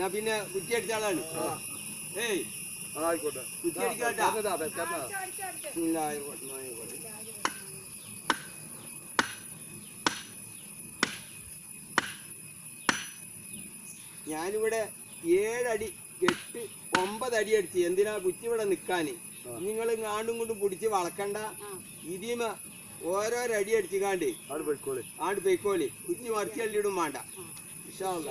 എന്നാ പിന്നെ കുറ്റി അടിച്ചാളാണ് ഏയ്. ആയിക്കോട്ടെ. കുറ്റി അടിക്കാട്ടാ അതാ വെച്ചാ ഞാനിവിടെ ഏഴടി എട്ട് ഒമ്പത് അടി അടിച്ച് എന്തിനാ കുറ്റി ഇവിടെ നിക്കാന്? നിങ്ങൾ ആണ്ടും കൊണ്ടും പിടിച്ച് വളക്കണ്ട. ഇതിമ ഓരോരടി അടി അടിച്ചുകാണ്ട് ആണ്ട് പൊയ്ക്കോളി. കുറ്റി മറിച്ച് അല്ലിടും വേണ്ട. ഇഷ്ടമല്ല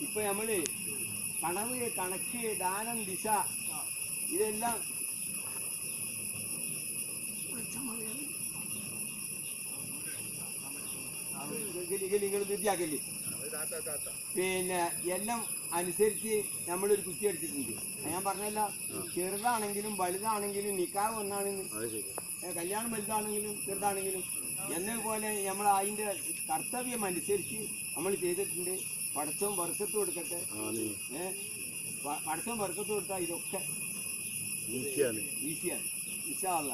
ഇപ്പൊ നമ്മൾ കണവ് കണക്ക് ദാനം ദിശ ഇതെല്ലാം നിങ്ങൾ വൃത്തിയാക്കല്ലേ പിന്നെ എല്ലാം അനുസരിച്ച് നമ്മളൊരു കുറ്റി അടിച്ചിട്ടുണ്ട്. ഞാൻ പറഞ്ഞല്ല ചെറുതാണെങ്കിലും വലുതാണെങ്കിലും നിക്കാവ് ഒന്നാണെന്ന് കല്യാണം വലുതാണെങ്കിലും ചെറുതാണെങ്കിലും. എന്നതുപോലെ നമ്മൾ അതിന്റെ കർത്തവ്യം അനുസരിച്ച് നമ്മൾ ചെയ്തിട്ടുണ്ട്. പടച്ചവും വർക്കത്ത് കൊടുക്കട്ടെ. ഏഹ് പടച്ചവും വർക്കത്ത് കൊടുത്താൽ ഇതൊക്കെ ഈസിയാണ്. ഈസിയാണ്. ഇഷ്ടമല്ല